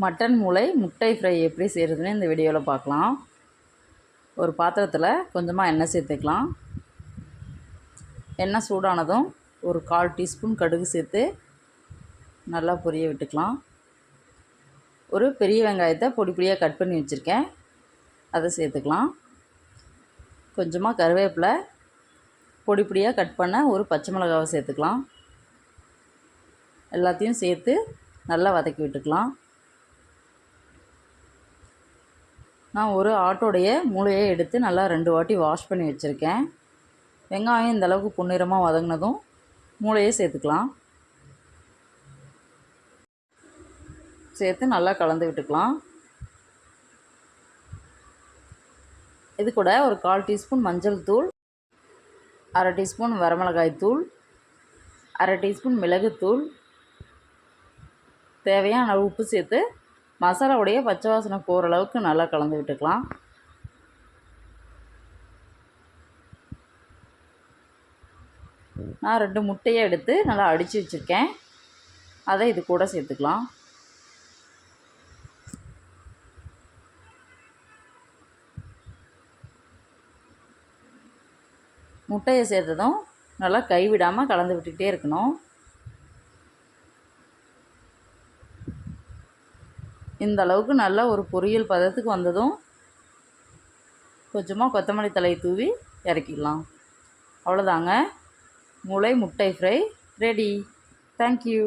Mutton மூளை முட்டை fry எப்படி செய்கிறதுன்னு இந்த வீடியோவில் பார்க்கலாம் ஒரு பாத்திரத்தில் கொஞ்சமாக எண்ணெய் சேர்த்துக்கலாம். எண்ணெய் சூடானதும் ஒரு கால் டீஸ்பூன் கடுகு சேர்த்து நல்லா பொரிய விட்டுக்கலாம். ஒரு பெரிய வெங்காயத்தை பொடி பொடியாக கட் பண்ணி வச்சுருக்கேன். அதை சேர்த்துக்கலாம். கொஞ்சமாக கருவேப்பிலை பொடி பொடியாக கட் பண்ண ஒரு பச்சை மிளகாவை சேர்த்துக்கலாம். எல்லாத்தையும் சேர்த்து நல்லா வதக்கி விட்டுக்கலாம். நான் ஒரு ஆட்டோடைய மூளையை எடுத்து நல்லா ரெண்டு வாட்டி வாஷ் பண்ணி வச்சுருக்கேன். வெங்காயம் இந்த அளவுக்கு பொன்னிறமாக வதங்கினதும் மூளையை சேர்த்துக்கலாம். சேர்த்து நல்லா கலந்து விட்டுக்கலாம். இது கூட ஒரு கால் டீஸ்பூன் மஞ்சள் தூள் அரை டீஸ்பூன் வரமிளகாய் தூள் அரை டீஸ்பூன் மிளகுத்தூள் தேவையான அளவு உப்பு சேர்த்து மசாலாவுடைய பச்சை வாசனை போகிற அளவுக்கு நல்லா கலந்து விட்டுக்கலாம். நான் ரெண்டு முட்டையை எடுத்து நல்லா அடித்து வச்சுருக்கேன். அதை இது கூட சேர்த்துக்கலாம். முட்டையை சேர்த்ததும் நல்லா கைவிடாமல் கலந்து விட்டுக்கிட்டே இருக்கணும். இந்த அளவுக்கு நல்லா ஒரு பொரியல் பதத்துக்கு வந்ததும் கொஞ்சமாக கொத்தமல்லி தலையை தூவி இறக்கிடலாம். அவ்வளோதாங்க முளை முட்டை ஃப்ரை ரெடி. தேங்க்யூ